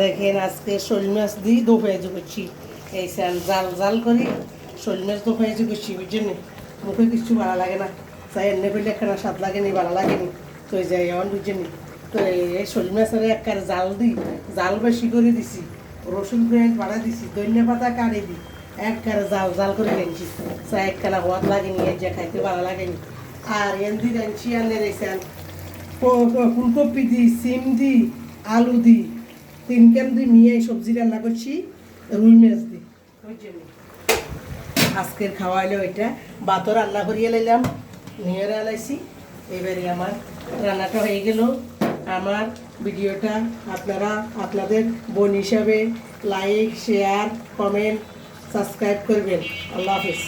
দেখেন, আজকে শোল মাছ দিয়ে দো পেঁয়াজি করছি এই স্যান জাল জাল করি শোল মাছ দো পেঁয়াজি করছি বুঝছেন? মুখে কিছু ভালো লাগে না। তাই এনে করলে একখানা স্বাদ লাগেনি ভালো লাগেনি তো যাই এমন বুঝছেন? তো এই শোল মাছের একখান জাল দিই জাল বেশি করে দিছি। রসুন পেঁয়াজ বাড়া দিছি ধনিয়া পাতা কাড়ে দিই একখানা জাল জাল করে এনেছি তাই একখানা হওয়ার লাগেনি যে খাইতে ভালো লাগেনি আর এন এন্দি রাঁধছি আনে রেছেন ফুলকপি দি সিম দি আলু দি তিন কেম দি মিয়ে সবজি রান্না করছি, রুই মাছ দি বুঝছেন আজকের খাওয়া হলো এটা। ভাতও রান্না করিয়ে লাইলাম, নিয়ে রান্নাইছি এবারে আমার রান্নাটা হয়ে গেল। আমার ভিডিওটা আপনারা, আপনাদের বোন হিসাবে লাইক শেয়ার কমেন্ট সাবস্ক্রাইব করবেন। আল্লাহ হাফিজ।